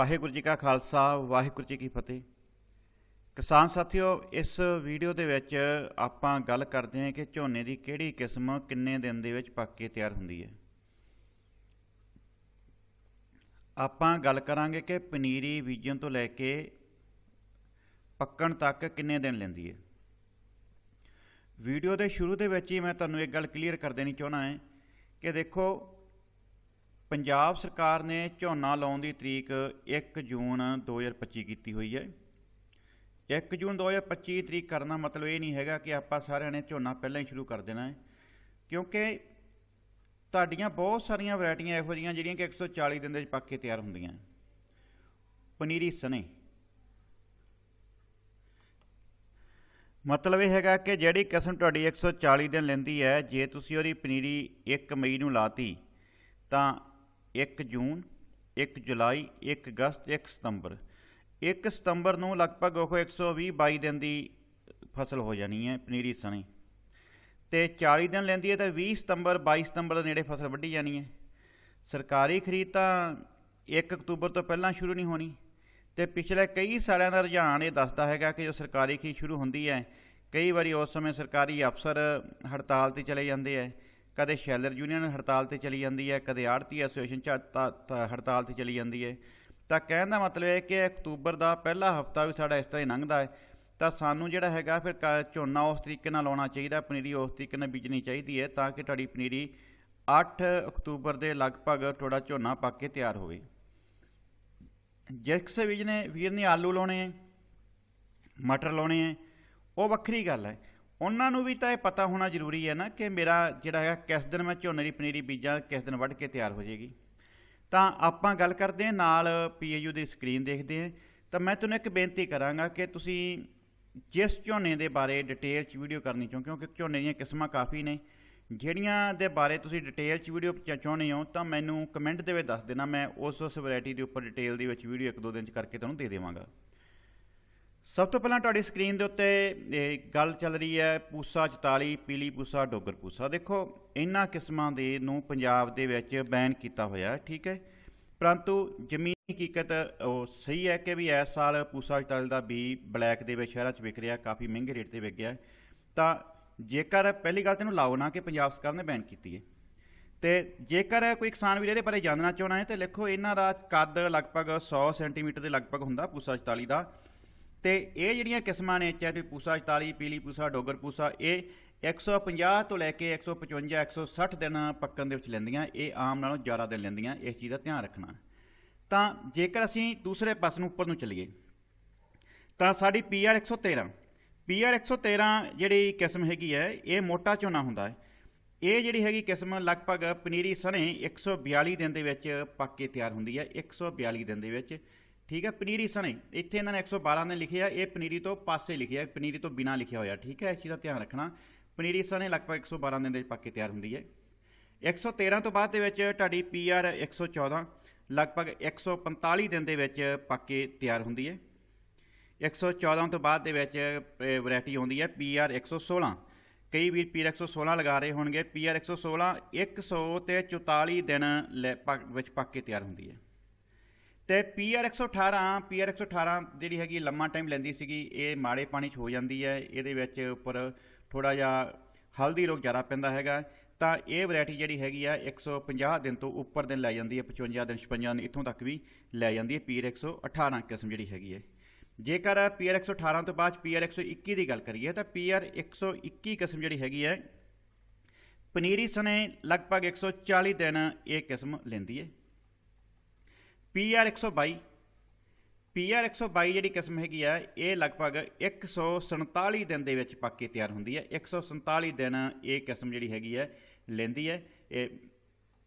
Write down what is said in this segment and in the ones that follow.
ਵਾਹਿਗੁਰੂ ਜੀ ਕਾ ਖਾਲਸਾ, ਵਾਹਿਗੁਰੂ ਜੀ ਕੀ ਫਤਿਹ। ਕਿਸਾਨ ਸਾਥੀਓ, ਇਸ ਵੀਡੀਓ ਦੇ ਵਿੱਚ ਆਪਾਂ ਗੱਲ ਕਰਦੇ ਹਾਂ ਕਿ ਝੋਨੇ ਦੀ ਕਿਹੜੀ ਕਿਸਮ ਕਿੰਨੇ ਦਿਨ ਦੇ ਵਿੱਚ ਪੱਕ ਕੇ ਤਿਆਰ ਹੁੰਦੀ ਹੈ। ਆਪਾਂ ਗੱਲ ਕਰਾਂਗੇ ਕਿ ਪਨੀਰੀ ਬੀਜਣ ਤੋਂ ਲੈ ਕੇ ਪੱਕਣ ਤੱਕ ਕਿੰਨੇ ਦਿਨ ਲੈਂਦੀ ਹੈ। ਵੀਡੀਓ ਦੇ ਸ਼ੁਰੂ ਦੇ ਵਿੱਚ ਹੀ ਮੈਂ ਤੁਹਾਨੂੰ ਇੱਕ ਗੱਲ ਕਲੀਅਰ ਕਰ ਦੇਣੀ ਚਾਹੁੰਦਾ ਹੈ ਕਿ ਦੇਖੋ ਪੰਜਾਬ ਸਰਕਾਰ ਨੇ ਝੋਨਾ ਲਾਉਣ ਦੀ ਤਰੀਕ 1 ਜੂਨ 2025 ਕੀਤੀ ਹੋਈ ਹੈ। 1 ਜੂਨ 2025 ਤਰੀਕ ਕਰਨਾ ਮਤਲਬ ਇਹ ਨਹੀਂ ਹੈਗਾ ਕਿ ਆਪਾਂ ਸਾਰਿਆਂ ਨੇ ਝੋਨਾ ਪਹਿਲਾਂ ਹੀ ਸ਼ੁਰੂ ਕਰ ਦੇਣਾ ਹੈ। ਕਿਉਂਕਿ ਤੁਹਾਡੀਆਂ ਬਹੁਤ ਸਾਰੀਆਂ ਵੈਰਾਈਟੀਆਂ ਇਹੋ ਜਿਹੀਆਂ ਜਿਹੜੀਆਂ ਕਿ 140 ਦਿਨ ਦੇ ਵਿੱਚ ਪੱਕ ਕੇ ਤਿਆਰ ਹੁੰਦੀਆਂ ਪਨੀਰੀ ਸਨੇ। ਮਤਲਬ ਇਹ ਹੈਗਾ ਕਿ ਜਿਹੜੀ ਕਿਸਮ ਤੁਹਾਡੀ 140 ਦਿਨ ਲੈਂਦੀ ਹੈ, ਜੇ ਤੁਸੀਂ ਉਹਦੀ ਪਨੀਰੀ 1 ਮਈ ਨੂੰ ਲਾਤੀ, ਤਾਂ 1 ਜੂਨ 1 ਜੁਲਾਈ 1 ਅਗਸਤ 1 ਸਤੰਬਰ। 1 ਸਤੰਬਰ ਨੂੰ ਲਗਭਗ ਉਹ 120 22 ਦਿਨ ਦੀ ਫਸਲ ਹੋ ਜਾਣੀ ਹੈ, ਪਨੀਰੀ ਸਣੀ ਤੇ 40 ਦਿਨ ਲੈਂਦੀ ਹੈ ਤਾਂ 20 ਸਤੰਬਰ 22 ਸਤੰਬਰ ਦੇ ਨੇੜੇ ਫਸਲ ਵੱਢੀ ਜਾਣੀ ਹੈ। ਸਰਕਾਰੀ ਖਰੀਦ ਤਾਂ 1 ਅਕਤੂਬਰ ਤੋਂ ਪਹਿਲਾਂ ਸ਼ੁਰੂ ਨਹੀਂ ਹੋਣੀ। ਤੇ ਪਿਛਲੇ ਕਈ ਸਾਲਾਂ ਦਾ ਰੁਝਾਨ ਇਹ ਦੱਸਦਾ ਹੈਗਾ ਕਿ ਜੋ ਸਰਕਾਰੀ ਖਰੀਦ ਸ਼ੁਰੂ ਹੁੰਦੀ ਹੈ, ਕਈ ਵਾਰੀ ਉਸ ਸਮੇਂ ਸਰਕਾਰੀ ਅਫਸਰ ਹੜਤਾਲ ਤੇ ਚਲੇ ਜਾਂਦੇ ਹੈ। ਕਦੇ ਸ਼ੈਲਰ ਯੂਨੀਅਨ ਹੜਤਾਲ ਤੇ ਚਲੀ ਜਾਂਦੀ ਹੈ, ਕਦੇ ਆੜਤੀ ਐਸੋਸੀਏਸ਼ਨ ਚ ਹੜਤਾਲ ਤੇ ਚਲੀ ਜਾਂਦੀ ਹੈ। ਤਾਂ ਕਹਿਣ ਦਾ ਮਤਲਬ ਹੈ ਕਿ ਅਕਤੂਬਰ ਦਾ ਪਹਿਲਾ ਹਫਤਾ ਵੀ ਸਾਡਾ ਇਸ ਤਰ੍ਹਾਂ ਹੀ ਲੰਘਦਾ ਹੈ। ਤਾਂ ਸਾਨੂੰ ਜਿਹੜਾ ਹੈਗਾ ਫਿਰ ਕ- ਝੋਨਾ ਉਸ ਤਰੀਕੇ ਨਾਲ ਲਾਉਣਾ ਚਾਹੀਦਾ, ਪਨੀਰੀ ਉਸ ਤਰੀਕੇ ਨਾਲ ਬੀਜਣੀ ਚਾਹੀਦੀ ਹੈ ਤਾਂ ਕਿ ਤੁਹਾਡੀ ਪਨੀਰੀ 8 ਅਕਤੂਬਰ ਦੇ ਲਗਭਗ ਤੁਹਾਡਾ ਝੋਨਾ ਪੱਕ ਕੇ ਤਿਆਰ ਹੋਵੇ। ਜਿਸ ਕਿਸੇ ਨੇ ਵੀਰ ਨੇ ਆਲੂ ਲਾਉਣੇ ਹੈ, ਮਟਰ ਲਾਉਣੇ ਹੈ, ਉਹ ਵੱਖਰੀ ਗੱਲ ਹੈ। ਉਹਨਾਂ ਨੂੰ ਵੀ ਤਾਂ ਇਹ ਪਤਾ ਹੋਣਾ ਜ਼ਰੂਰੀ ਹੈ ਨਾ ਕਿ ਮੇਰਾ ਜਿਹੜਾ ਹੈਗਾ, ਕਿਸ ਦਿਨ ਮੈਂ ਝੋਨੇ ਦੀ ਪਨੀਰੀ ਬੀਜਾਂ, ਕਿਸ ਦਿਨ ਵੱਢ ਕੇ ਤਿਆਰ ਹੋ ਜਾਏਗੀ। ਤਾਂ ਆਪਾਂ ਗੱਲ ਕਰਦੇ ਹਾਂ, ਨਾਲ ਪੀਏਯੂ ਦੀ ਸਕਰੀਨ ਦੇਖਦੇ ਹਾਂ। ਤਾਂ ਮੈਂ ਤੁਹਾਨੂੰ ਇੱਕ ਬੇਨਤੀ ਕਰਾਂਗਾ ਕਿ ਤੁਸੀਂ ਜਿਸ ਝੋਨੇ ਦੇ ਬਾਰੇ ਡਿਟੇਲ 'ਚ ਵੀਡੀਓ ਕਰਨੀ ਚਾਹੋ, ਕਿਉਂਕਿ ਝੋਨੇ ਦੀਆਂ ਕਿਸਮਾਂ ਕਾਫੀ ਨੇ। ਜਿਹੜੀਆਂ ਦੇ ਬਾਰੇ ਤੁਸੀਂ ਡਿਟੇਲ 'ਚ ਵੀਡੀਓ ਚਾਹੁੰਦੇ ਹੋ, ਤਾਂ ਮੈਨੂੰ ਕਮੈਂਟ ਦੇ ਵਿੱਚ ਦੱਸ ਦੇਣਾ, ਮੈਂ ਉਸ ਉਸ ਵੈਰਾਈਟੀ ਦੇ ਉੱਪਰ ਡਿਟੇਲ ਦੇ ਵਿੱਚ ਵੀਡੀਓ ਇੱਕ ਦੋ ਦਿਨ 'ਚ ਕਰਕੇ ਤੁਹਾਨੂੰ ਦੇ ਦੇਵਾਂਗਾ। ਸਭ ਤੋਂ ਪਹਿਲਾਂ ਤੁਹਾਡੀ ਸਕਰੀਨ ਦੇ ਉੱਤੇ ਇਹ ਗੱਲ ਚੱਲ ਰਹੀ ਹੈ, ਪੂਸਾ 44 ਪੀਲੀ ਪੂਸਾ, ਡੋਗਰ ਪੂਸਾ। ਦੇਖੋ, ਇਹਨਾਂ ਕਿਸਮਾਂ ਦੇ ਨੂੰ ਪੰਜਾਬ ਦੇ ਵਿੱਚ ਬੈਨ ਕੀਤਾ ਹੋਇਆ, ਠੀਕ ਹੈ? ਪਰੰਤੂ ਜ਼ਮੀਨੀ ਹਕੀਕਤ ਉਹ ਸਹੀ ਹੈ ਕਿ ਵੀ ਇਸ ਸਾਲ ਪੂਸਾ 44 ਦਾ ਬੀ ਬਲੈਕ ਦੇ ਵਿੱਚ ਸ਼ਹਿਰਾਂ 'ਚ ਵਿਕ ਰਿਹਾ, ਕਾਫੀ ਮਹਿੰਗੇ ਰੇਟ ਤੇ ਵਿਕ ਗਿਆ। ਹੈ। ਤਾਂ ਜੇਕਰ ਪਹਿਲੀ ਗੱਲ ਤੈਨੂੰ ਲਾਓ ਨਾ ਕਿ ਪੰਜਾਬ ਸਰਕਾਰ ਨੇ ਬੈਨ ਕੀਤੀ ਹੈ। ਤੇ ਜੇਕਰ ਕੋਈ ਕਿਸਾਨ ਵੀਰ ਇਹਦੇ ਬਾਰੇ ਜਾਣਨਾ ਚਾਹੁੰਦਾ ਹੈ, ਤੇ ਲਿਖੋ ਇਹਨਾਂ ਦਾ ਕੱਦ ਲਗਭਗ 100 ਸੈਂਟੀਮੀਟਰ ਦੇ ਲਗਭਗ ਹੁੰਦਾ ਪੂਸਾ 44 ਦਾ। ਤੇ ਇਹ ਜਿਹੜੀਆਂ ਕਿਸਮਾਂ ਨੇ, ਚਾਹੇ ਪੂਸਾ 44 ਪੀਲੀ ਪੂਸਾ, ਡੋਗਰ ਪੂਸਾ, ਇਹ 150 ਤੋਂ ਲੈ ਕੇ 155 160 ਦਿਨ ਪੱਕਣ ਦੇ ਵਿੱਚ ਲੈਂਦੀਆਂ, ਇਹ ਆਮ ਨਾਲੋਂ ਜ਼ਿਆਦਾ ਦਿਨ ਲੈਂਦੀਆਂ, ਇਸ ਚੀਜ਼ ਦਾ ਧਿਆਨ ਰੱਖਣਾ। ਤਾਂ ਜੇਕਰ ਅਸੀਂ ਦੂਸਰੇ ਪਾਸ ਨੂੰ, ਉੱਪਰ ਨੂੰ ਚਲੀਏ, ਤਾਂ ਸਾਡੀ PR 113 PR 113 ਜਿਹੜੀ ਕਿਸਮ ਹੈਗੀ ਹੈ, ਇਹ ਮੋਟਾ ਝੋਨਾ ਹੁੰਦਾ ਹੈ। ਇਹ ਜਿਹੜੀ ਹੈਗੀ ਕਿਸਮ ਲਗਭਗ ਪਨੀਰੀ ਸਣੇ 142 ਦਿਨ ਦੇ ਵਿੱਚ ਪੱਕ ਕੇ ਤਿਆਰ ਹੁੰਦੀ ਹੈ 142 ਦਿਨ ਦੇ ਵਿੱਚ। ਠੀਕ ਹੈ ਪਨੀਰੀ ਸਣੇ ਇੱਥੇ ਇਹਨਾਂ ਨੇ 112 ਨੇ ਲਿਖਿਆ ਇਹ ਪਨੀਰੀ ਤੋਂ ਪਾਸੇ ਲਿਖਿਆ ਪਨੀਰੀ ਤੋਂ ਬਿਨਾ ਲਿਖਿਆ ਹੋਇਆ ਠੀਕ ਹੈ ਇਸ ਚੀਜ਼ ਦਾ ਧਿਆਨ ਰੱਖਣਾ ਪਨੀਰੀ ਸਣੇ ਲਗਭਗ 112 ਦਿਨ ਦੇ ਵਿੱਚ ਪੱਕ ਕੇ ਤਿਆਰ ਹੁੰਦੀ ਹੈ 113 ਤੋਂ ਬਾਅਦ ਦੇ ਵਿੱਚ ਤੁਹਾਡੀ PR 114 ਲਗਭਗ 145 ਦਿਨ ਦੇ ਵਿੱਚ ਪੱਕ ਕੇ ਤਿਆਰ ਹੁੰਦੀ ਹੈ 114 ਤੋਂ ਬਾਅਦ ਦੇ ਵਿੱਚ ਵੈਰਾਈਟੀ ਆਉਂਦੀ ਹੈ PR 116 ਕਈ ਵੀਰ PR 116 ਲਗਾ ਰਹੇ ਹੋਣਗੇ PR 116 100 ਤੇ 44 ਦਿਨ ਲੈ- ਪੱਕ- ਵਿੱਚ ਪੱਕ ਕੇ ਤਿਆਰ ਹੁੰਦੀ ਹੈ ਤੇ PR 118 PR 118 ਜਿਹੜੀ ਹੈਗੀ ਲੰਮਾ ਟਾਈਮ ਲੈਂਦੀ ਸੀਗੀ, ਇਹ ਮਾੜੇ ਪਾਣੀ 'ਚ ਹੋ ਜਾਂਦੀ ਹੈ। ਇਹਦੇ ਵਿੱਚ ਉੱਪਰ ਥੋੜਾ ਜਿਹਾ ਹਲਦੀ ਰੋਗ ਜ਼ਿਆਦਾ ਪੈਂਦਾ ਹੈਗਾ। ਤਾਂ ਇਹ ਵੈਰਾਈਟੀ ਜਿਹੜੀ ਹੈਗੀ ਆ 150 ਦਿਨ ਤੋਂ ਉੱਪਰ ਦਿਨ ਲੈ ਜਾਂਦੀ ਹੈ 55 ਦਿਨ 56 ਦਿਨ, ਇੱਥੋਂ ਤੱਕ ਵੀ ਲੈ ਜਾਂਦੀ ਹੈ। PR 118 ਕਿਸਮ ਜਿਹੜੀ ਹੈਗੀ ਹੈ। ਜੇਕਰ PR 118 ਤੋਂ ਬਾਅਦ PR 121 ਦੀ ਗੱਲ ਕਰੀਏ, ਤਾਂ PR 121 ਕਿਸਮ ਜਿਹੜੀ ਹੈਗੀ ਹੈ, ਪਨੀਰੀ ਸਣੇ ਲਗਭਗ 140 ਦਿਨ ਇਹ ਕਿਸਮ ਲੈਂਦੀ ਹੈ। PR 122 PR 122 ਜਿਹੜੀ ਕਿਸਮ ਹੈਗੀ ਆ, ਇਹ ਲਗਭਗ 147 ਦਿਨ ਦੇ ਵਿੱਚ ਪੱਕ ਕੇ ਤਿਆਰ ਹੁੰਦੀ ਹੈ 147 ਦਿਨ ਇਹ ਕਿਸਮ ਜਿਹੜੀ ਹੈਗੀ ਹੈ ਲੈਂਦੀ ਹੈ ਇਹ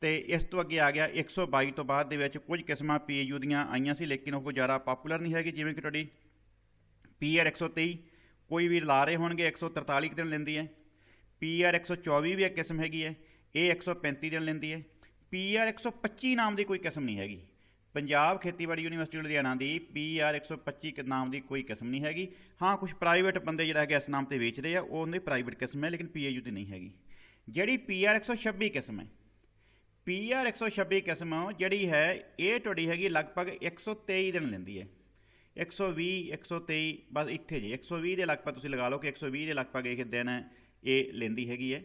ਤੇ ਇਸ ਤੋਂ ਅੱਗੇ ਆ ਗਿਆ 122 ਤੋਂ ਬਾਅਦ ਦੇ ਵਿੱਚ ਕੁਝ ਕਿਸਮਾਂ PAU ਦੀਆਂ ਆਈਆਂ ਸੀ, ਲੇਕਿਨ ਉਹ ਜ਼ਿਆਦਾ ਪਪੂਲਰ ਨਹੀਂ ਹੈਗੀ, ਜਿਵੇਂ ਕਿ ਤੁਹਾਡੀ PR 123 ਕੋਈ ਵੀ ਲਾ ਰਹੇ ਹੋਣਗੇ 143 ਕੁ ਦਿਨ ਲੈਂਦੀ ਹੈ PR 124 ਵੀ ਇੱਕ ਕਿਸਮ ਹੈਗੀ ਹੈ ਇਹ 135 ਦਿਨ ਲੈਂਦੀ ਹੈ PR 125 ਨਾਮ ਦੀ ਕੋਈ ਕਿਸਮ ਨਹੀਂ ਹੈਗੀ। ਪੰਜਾਬ ਖੇਤੀਬਾੜੀ ਯੂਨੀਵਰਸਿਟੀ ਲੁਧਿਆਣਾ ਦੀ PR 125 ਕ- ਨਾਮ ਦੀ ਕੋਈ ਕਿਸਮ ਨਹੀਂ ਹੈਗੀ। ਹਾਂ ਕੁਝ ਪ੍ਰਾਈਵੇਟ ਬੰਦੇ ਜਿਹੜਾ ਹੈਗਾ ਇਸ ਨਾਮ ਤੇ ਵੇਚ ਰਹੇ ਆ, ਉਹ ਦੀ ਪ੍ਰਾਈਵੇਟ ਕਿਸਮ ਹੈ, ਲੇਕਿਨ PAU ਦੀ ਨਹੀਂ ਹੈਗੀ। ਜਿਹੜੀ PR 126 ਕਿਸਮ ਹੈ। ਪੀਆਰ 126 ਕਿਸਮ ਜਿਹੜੀ ਹੈ, ਇਹ ਤੁਹਾਡੀ ਹੈਗੀ ਲਗਭਗ 123 ਦਿਨ ਲੈਂਦੀ ਹੈ। 120 123 ਬਸ ਇੱਥੇ ਜੀ। 120 ਦੇ ਲਗਭਗ ਤੁਸੀਂ ਲਗਾ ਲਓ ਕਿ 120 ਦੇ ਲਗਭਗ ਇਹ ਦਿਨ ਇਹ ਲੈਂਦੀ ਹੈਗੀ ਹੈ।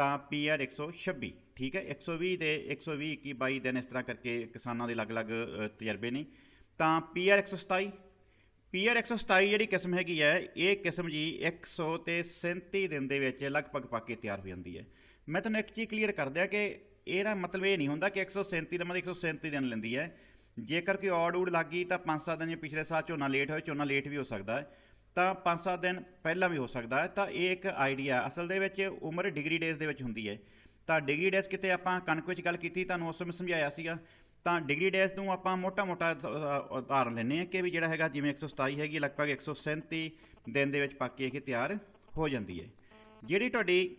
ਤਾਂ ਪੀਆਰ 126 ਠੀਕ ਹੈ? 120 ਦੇ 120 21 22 ਦਿਨ ਇਸ ਤਰ੍ਹਾਂ ਕਰਕੇ ਕਿਸਾਨਾਂ ਦੇ ਅਲੱਗ-ਅਲੱਗ ਤਜਰਬੇ ਨੇ। ਤਾਂ ਪੀਆਰ 127 ਪੀਆਰ 127 ਜਿਹੜੀ ਕਿਸਮ ਹੈਗੀ ਹੈ, ਇਹ ਕਿਸਮ ਜੀ 100 ਤੇ 37 ਦਿਨ ਦੇ ਵਿੱਚ ਲਗਭਗ ਪੱਕ ਕੇ ਤਿਆਰ ਹੋ ਜਾਂਦੀ ਹੈ। ਮੈਂ ਤੁਹਾਨੂੰ ਇੱਕ ਚੀਜ਼ ਕਲੀਅਰ ਕਰ ਦਿਆਂ ਕਿ ਇਹਦਾ ਮਤਲਬ ਇਹ ਨਹੀਂ ਹੁੰਦਾ ਕਿ 137 ਦਾ ਮਤਲਬ 137 ਦਿਨ ਲੈਂਦੀ ਹੈ। ਜੇਕਰ ਕੋਈ ਔੜ ਊੜ ਲੱਗੀ ਤਾਂ 5-7 ਦਿਨ ਜੇ ਪਿਛਲੇ ਸਾਲ ਝੋਨਾ ਲੇਟ ਹੋਇਆ, ਝੋਨਾ ਲੇਟ ਵੀ ਹੋ ਸਕਦਾ ਹੈ। ਤਾਂ 5-7 ਦਿਨ ਪਹਿਲਾਂ ਵੀ ਹੋ ਸਕਦਾ ਹੈ। ਤਾਂ ਇਹ ਇੱਕ ਆਈਡੀਆ ਅਸਲ ਦੇ ਵਿੱਚ ਉਮਰ ਡਿਗਰੀ ਡੇਜ਼ ਦੇ ਵਿੱਚ ਹੁੰਦੀ ਹੈ। ਤਾਂ ਡਿਗਰੀ ਡੇਜ਼ ਕਿਤੇ ਆਪਾਂ ਕਣਕ ਵਿੱਚ ਗੱਲ ਕੀਤੀ, ਤੁਹਾਨੂੰ ਉਸ ਸਮੇਂ ਸਮਝਾਇਆ ਸੀਗਾ। ਤਾਂ ਡਿਗਰੀ ਡੇਜ਼ ਨੂੰ ਆਪਾਂ ਮੋਟਾ-ਮੋਟਾ ਉਦਾਹਰਨ ਲੈਂਦੇ ਆ ਕਿ ਵੀ ਜਿਹੜਾ ਹੈਗਾ, ਜਿਵੇਂ 127 ਹੈਗੀ, ਲਗਭਗ 137 ਦਿਨ ਦੇ ਵਿੱਚ ਪੱਕ ਕੇ ਇਹ ਤਿਆਰ ਹੋ ਜਾਂਦੀ ਹੈ। ਜਿਹੜੀ ਤੁਹਾਡੀ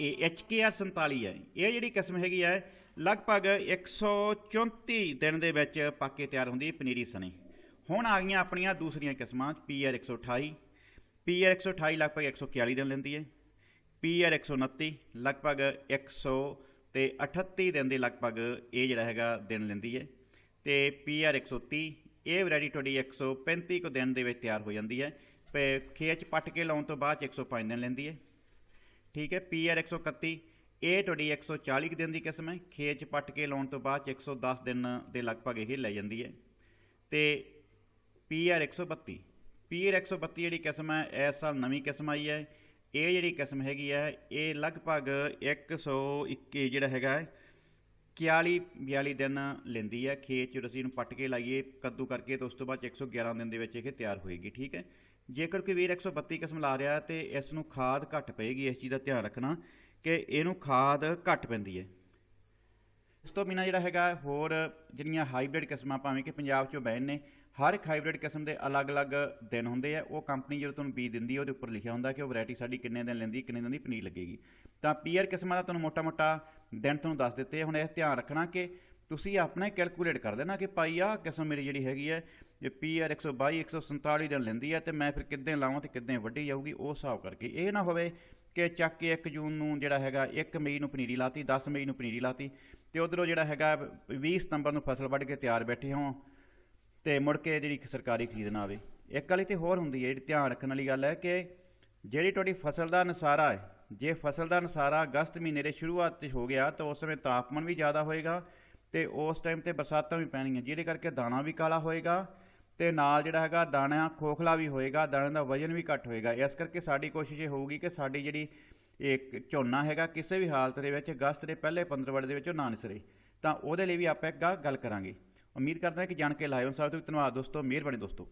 ਇਹ HKR 47 ਹੈ, ਇਹ ਜਿਹੜੀ ਕਿਸਮ ਹੈਗੀ ਹੈ, ਲਗਭਗ 134 ਦਿਨ ਦੇ ਵਿੱਚ ਪੱਕ ਕੇ ਤਿਆਰ ਹੁੰਦੀ ਪਨੀਰੀ ਸਣੇ। ਹੁਣ ਆ ਗਈਆਂ ਆਪਣੀਆਂ ਦੂਸਰੀਆਂ ਕਿਸਮਾਂ PR 128 PR 128 ਲਗਭਗ 141 ਦਿਨ ਲੈਂਦੀ ਹੈ PR 129 ਲਗਭਗ 100 ਤੇ 38 ਦਿਨ ਦੇ ਲਗਭਗ ਇਹ ਜਿਹੜਾ ਹੈਗਾ ਦਿਨ ਲੈਂਦੀ ਹੈ ਤੇ PR 130 ਇਹ ਵੈਰਾਈਟੀ ਤੁਹਾਡੀ 135 ਕੁ ਦਿਨ ਦੇ ਵਿੱਚ ਤਿਆਰ ਹੋ ਜਾਂਦੀ ਹੈ ਤੇ ਖੇਚ ਪੱਟ ਕੇ ਲਾਉਣ ਤੋਂ ਬਾਅਦ 'ਚ 105 ਦਿਨ ਲੈਂਦੀ ਹੈ ਠੀਕ ਹੈ PR 131 ਇਹ ਤੁਹਾਡੀ 140 ਕੁ ਦਿਨ ਦੀ ਕਿਸਮ ਹੈ ਖੇਚ ਪੱਟ ਕੇ ਲਾਉਣ ਤੋਂ ਬਾਅਦ 'ਚ 110 ਦਿਨ ਦੇ ਲਗਭਗ ਇਹ ਲੈ ਜਾਂਦੀ ਹੈ ਤੇ PR 132 PR 132 ਜਿਹੜੀ ਕਿਸਮ ਹੈ, ਇਸ ਸਾਲ ਨਵੀਂ ਕਿਸਮ ਆਈ ਹੈ। ਇਹ ਜਿਹੜੀ ਕਿਸਮ ਹੈਗੀ ਹੈ, ਇਹ ਲਗਭਗ 121 ਜਿਹੜਾ ਹੈਗਾ ਹੈ 41 42 ਦਿਨ ਲੈਂਦੀ ਹੈ। ਖੇਤ ਚ ਅਸੀਂ ਇਹਨੂੰ ਪੱਟ ਕੇ ਲਾਈਏ, ਕੱਦੂ ਕਰਕੇ ਤੇ ਉਸ ਤੋਂ ਬਾਅਦ 'ਚ 111 ਦਿਨ ਦੇ ਵਿੱਚ ਇਹ ਤਿਆਰ ਹੋਏਗੀ, ਠੀਕ ਹੈ? ਜੇਕਰ ਕੋਈ ਵੀਰ 132 ਕਿਸਮ ਲਾ ਰਿਹਾ ਤੇ ਇਸ ਨੂੰ ਖਾਦ ਘੱਟ ਪਏਗੀ, ਇਸ ਚੀਜ਼ ਦਾ ਧਿਆਨ ਰੱਖਣਾ ਕਿ ਇਹਨੂੰ ਖਾਦ ਘੱਟ ਪੈਂਦੀ ਹੈ। ਇਸ ਤੋਂ ਬਿਨਾਂ ਜਿਹੜਾ ਹੈਗਾ ਹੋਰ ਜਿਹੜੀਆਂ ਹਾਈਬ੍ਰਿਡ ਕਿਸਮਾਂ ਭਾਵੇਂ ਕਿ ਪੰਜਾਬ ਚੋਂ ਬੈਨ ਨੇ ਹਰ ਇੱਕ ਹਾਈਬ੍ਰਿਡ ਕਿਸਮ ਦੇ ਅਲੱਗ-ਅਲੱਗ ਦਿਨ ਹੁੰਦੇ ਆ। ਉਹ ਕੰਪਨੀ ਜਦੋਂ ਤੁਹਾਨੂੰ ਬੀਜ ਦਿੰਦੀ ਹੈ ਉਹਦੇ ਉੱਪਰ ਲਿਖਿਆ ਹੁੰਦਾ ਕਿ ਉਹ ਵੈਰਾਈਟੀ ਸਾਡੀ ਕਿੰਨੇ ਦਿਨ ਲੈਂਦੀ, ਕਿੰਨੇ ਦਿਨ ਦੀ ਪਨੀਰ ਲੱਗੇਗੀ। ਤਾਂ ਪੀਆਰ ਕਿਸਮਾਂ ਦਾ ਤੁਹਾਨੂੰ ਮੋਟਾ-ਮੋਟਾ ਦਿਨ ਤੁਹਾਨੂੰ ਦੱਸ ਦਿੱਤੇ ਹੁਣ ਇਹ ਧਿਆਨ ਰੱਖਣਾ ਕਿ ਤੁਸੀਂ ਆਪਣਾ ਕੈਲਕੂਲੇਟ ਕਰ ਦੇਣਾ ਕਿ ਭਾਈ ਆਹ ਕਿਸਮ ਮੇਰੀ ਜਿਹੜੀ ਹੈਗੀ ਹੈ ਜੇ ਪੀਆਰ 122 147 ਦਿਨ ਲੈਂਦੀ ਹੈ ਤੇ ਮੈਂ ਫਿਰ ਕਿੱਦਾਂ ਲਾਵਾਂ ਤੇ ਕਿੱਦਾਂ ਵੱਢੀ ਜਾਊਗੀ, ਉਹ ਹਿਸਾਬ ਕਰਕੇ। ਇਹ ਨਾ ਹੋਵੇ ਕਿ ਚੱਕ ਕੇ 1 ਜੂਨ ਨੂੰ ਜਿਹੜਾ ਹੈਗਾ 1 ਮਈ ਨੂੰ ਪਨੀਰੀ ਲਾਤੀ 10 ਮਈ ਨੂੰ ਪਨੀਰੀ ਲਾਤੀ ਤੇ ਉਧਰੋਂ ਜਿਹੜਾ ਹੈਗਾ 20 ਸਤੰਬਰ ਨੂੰ ਫਸਲ ਵੱਢ ਕੇ ਤਿਆਰ ਬੈਠੇ ਹੋਂ। ਤੇ ਮੁੜ ਕੇ ਜਿਹੜੀ ਸਰਕਾਰੀ ਖਰੀਦ ਨਾ ਆਵੇ। ਇੱਕ ਗੱਲ ਤੇ ਹੋਰ ਹੁੰਦੀ ਹੈ, ਜਿਹੜੀ ਧਿਆਨ ਰੱਖਣ ਵਾਲੀ ਗੱਲ ਹੈ ਕਿ ਜਿਹੜੀ ਤੁਹਾਡੀ ਫਸਲ ਦਾ ਨਸਾਰਾ ਹੈ, ਜੇ ਫਸਲ ਦਾ ਨਸਾਰਾ ਅਗਸਤ ਮਹੀਨੇ ਦੇ ਸ਼ੁਰੂਆਤ 'ਚ ਹੋ ਗਿਆ, ਤਾਂ ਉਸ ਸਮੇਂ ਤਾਪਮਾਨ ਵੀ ਜ਼ਿਆਦਾ ਹੋਏਗਾ ਤੇ ਉਸ ਟਾਈਮ ਤੇ ਬਰਸਾਤਾਂ ਵੀ ਪੈਣਗੀਆਂ ਜਿਹਦੇ ਕਰਕੇ ਦਾਣਾ ਵੀ ਕਾਲਾ ਹੋਏਗਾ ਤੇ ਨਾਲ ਜਿਹੜਾ ਹੈਗਾ ਦਾਣਾ ਖੋਖਲਾ ਵੀ ਹੋਏਗਾ ਦਾਣੇ ਦਾ ਵਜਨ ਵੀ ਘੱਟ ਹੋਏਗਾ। ਇਸ ਕਰਕੇ ਸਾਡੀ ਕੋਸ਼ਿਸ਼ ਇਹ ਹੋਊਗੀ ਕਿ ਸਾਡੀ ਜਿਹੜੀ ਇੱਕ ਝੋਨਾ ਹੈਗਾ, ਕਿਸੇ ਵੀ ਹਾਲਤ ਦੇ ਵਿੱਚ ਅਗਸਤ ਦੇ ਪਹਿਲੇ 15 ਵੜੇ ਦੇ ਵਿੱਚ ਉਹ ਨਾ ਨਿਸਰੇ। ਤਾਂ ਉਹਦੇ ਲਈ ਵੀ ਆਪਾਂ ਇੱਕ ਗ- ਗੱਲ ਕਰਾਂਗੇ। ਉਮੀਦ ਕਰਦਾ ਹਾਂ ਕਿ ਜਾਣ ਕੇ ਲਾਇਓ ਸਾਹਿਬ ਤੋਂ ਧੰਨਵਾਦ ਦੋਸਤੋ ਮਿਹਰਬਾਨੀ ਦੋਸਤੋ।